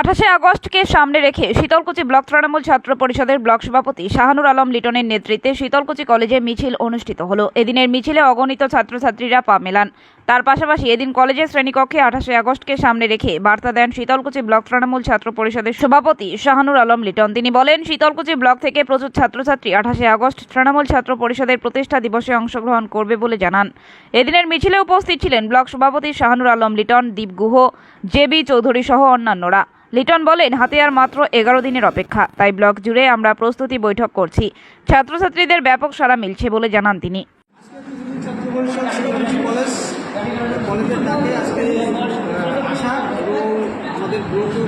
আঠাশে আগস্টকে সামনে রেখে শীতলকুচি ব্লক তৃণমূল ছাত্র পরিষদের ব্লক সভাপতি শাহানুর আলম লিটনের নেতৃত্বে শীতলকুচি কলেজে মিছিল অনুষ্ঠিত হলো। এদিনের মিছিলে অগণিত ছাত্রছাত্রীরা পা মেলান। তার পাশাপাশি এদিন কলেজের শ্রেণীকক্ষে আঠাশে আগস্টকে সামনে রেখে বার্তা দেন শীতলকুচি ব্লক তৃণমূল ছাত্র পরিষদের সভাপতি শাহানুর আলম লিটন। তিনি বলেন, শীতলকুচি ব্লক থেকে প্রচুর ছাত্রছাত্রী আঠাশে আগস্ট তৃণমূল ছাত্র পরিষদের প্রতিষ্ঠা দিবসে অংশগ্রহণ করবে বলে জানান। এদিনের মিছিলে উপস্থিত ছিলেন ব্লক সভাপতি শাহানুর আলম লিটন, দীপ গুহ জেবি চৌধুরী সহ অন্যান্যরা। লিটন বলেন, হাতে আর মাত্র এগারো দিনের অপেক্ষা। তাই ব্লক জুড়ে আমরা প্রস্তুতি বৈঠক করছি। ছাত্রছাত্রীদের ব্যাপক সাড়া মিলছে বলে জানান তিনি। ডাকে আজকে আসা এবং আমাদের ব্লকে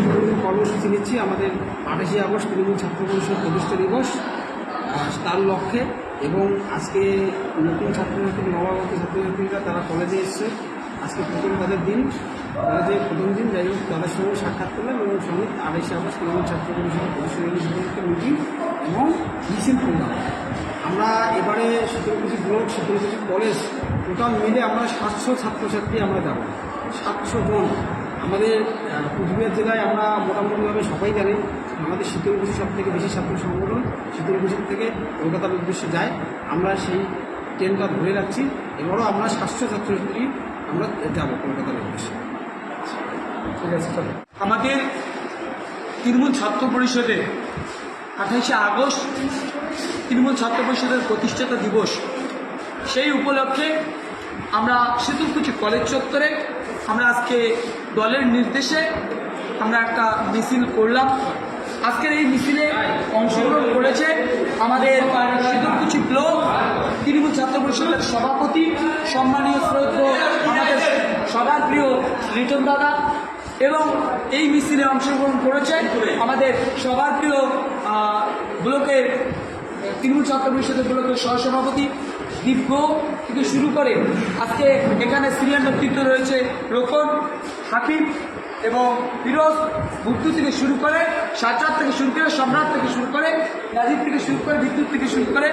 কর্মসূচি নিচ্ছি আমাদের আঠাশে আগস্ট তৃণমূল ছাত্র পরিষদ প্রতিষ্ঠা দিবস তার লক্ষ্যে এবং আজকে নতুন ছাত্রছাত্রী, নবাগত ছাত্রছাত্রীরা তারা কলেজে এসছে। আজকে প্রথম তাদের দিন। কলেজে প্রথম দিন, যাই হোক, তাদের সঙ্গে সাক্ষাৎ করলাম এবং সঙ্গে আড়াইশে আগস্ট তৃণমূল ছাত্র পরিষদের প্রতিষ্ঠা মিটিং এবং মিছিল করলাম। আমরা এবারে Sitalkuchi block Sitalkuchi college, total মিলে আমরা সাতশো ছাত্রছাত্রী আমরা যাব। সাতশো জন। আমাদের কুচবিহার জেলায় আমরা মোটামুটিভাবে সবাই জানি, আমাদের শীতলকুচি সব থেকে বেশি ছাত্র সংগঠন শীতলকুচির থেকে কলকাতার উদ্দেশ্যে যায়। আমরা সেই ট্রেনটা ধরে রাখছি, এবারও আমরা সাতশো ছাত্রছাত্রী আমরা যাব কলকাতার উদ্দেশ্যে। ঠিক আছে, চলো। আমাদের তৃণমূল ছাত্র পরিষদে আঠাশে আগস্ট তৃণমূল ছাত্র পরিষদের প্রতিষ্ঠাতা দিবস। সেই উপলক্ষে আমরা শীতলকুচি কলেজ চত্বরে আমরা আজকে দলের নির্দেশে আমরা একটা মিছিল করলাম। আজকের এই মিছিলে অংশগ্রহণ করেছে আমাদের শীতলকুচি ব্লক তৃণমূল ছাত্র পরিষদের সভাপতি, সম্মানীয় শ্রদ্ধ আমাদের সবার প্রিয় লিটন দাদা এবং এই মিছিলে অংশগ্রহণ করেছে আমাদের সবার প্রিয় ব্লকের তৃণমূল ছাত্র পরিষদের ব্লকের সহসভাপতি দিব্য থেকে শুরু করে আজকে এখানে সিনিয়র নেতৃত্ব রয়েছে রোকন হাকিম এবং ফিরোজ। বুদ্ধু থেকে শুরু করে সাজ্জাদ থেকে শুরু করে, সম্রাট থেকে শুরু করে, রাজীব থেকে শুরু করে, বিদ্যুৎ থেকে শুরু করে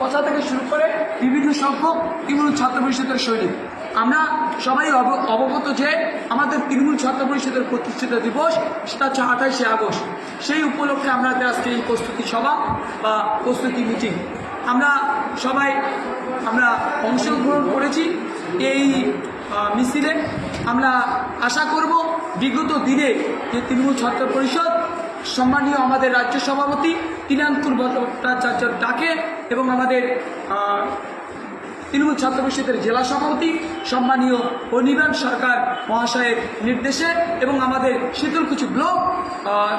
কথা থেকে শুরু করে বিভিন্ন সংখ্যক তৃণমূল ছাত্র পরিষদের সৈনিক। আমরা সবাই অব- অবগত যে আমাদের তৃণমূল ছাত্র পরিষদের প্রতিষ্ঠিত দিবস, সেটা হচ্ছে আঠাশে আগস্ট। সেই উপলক্ষে আমরা আজকে এই প্রস্তুতি সভা বা প্রস্তুতি মিটিং আমরা সবাই, আমরা অংশগ্রহণ করেছি এই মিছিলে। আমরা আশা করব বিগত দিনে যে তৃণমূল ছাত্র পরিষদ, সম্মানীয় আমাদের রাজ্য সভাপতি তিনাঙ্কুর ভট্টাচার্যর ডাকে এবং আমাদের তৃণমূল ছাত্র পরিষদের জেলা সভাপতি সম্মানীয় অনিবান সরকার মহাশয়ের নির্দেশে এবং আমাদের শীতলকুচি ব্লক আহ,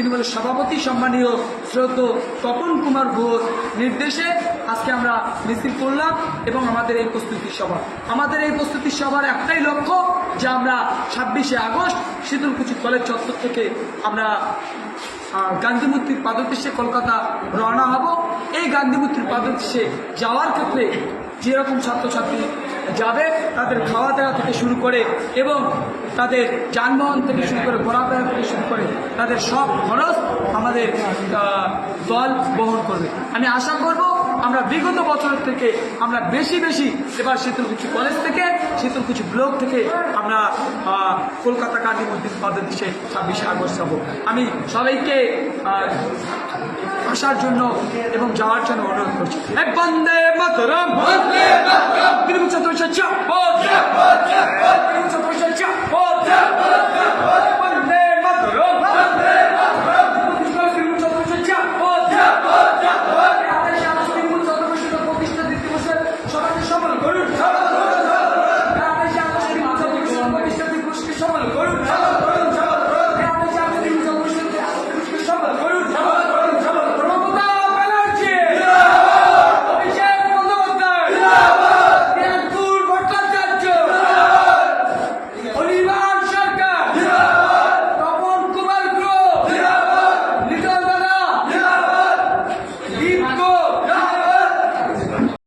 তৃণমূল তৃণমূলের সভাপতি সম্মানীয় শ্রদ্ধ তপন কুমার ঘোষ নির্দেশে আজকে আমরা মিছিল করলাম এবং আমাদের এই প্রস্তুতি সভা। আমাদের এই প্রস্তুতি সভার একটাই লক্ষ্য যে আমরা ছাব্বিশে আগস্ট শীতলকুচি কলেজ চত্বর থেকে আমরা আহ, গান্ধী মূর্তির পাদদেশে কলকাতা রওনা হব। এই গান্ধী মূর্তির পাদদেশে যাওয়ার ক্ষেত্রে যেরকম ছাত্রছাত্রী যাবে তাদের খাওয়া দাওয়া থেকে শুরু করে এবং তাদের যানবাহন থেকে শুরু করে ঘোরাফেরা থেকে শুরু করে তাদের সব খরচ আমাদের দল বহন করবে। আমি আশা করব আমরা বিগত বছর থেকে আমরা বেশি বেশি এবার শীতলকুচি কলেজ থেকে শীতলকুচি ব্লক থেকে আমরা কলকাতা গান্ধী মন্দির পাদদেশে ছাব্বিশে আগস্ট যাব। আমি সবাইকে আসার জন্য এবং যাওয়ার জন্য অনুরোধ করছি। এক বন্দে মাতরম।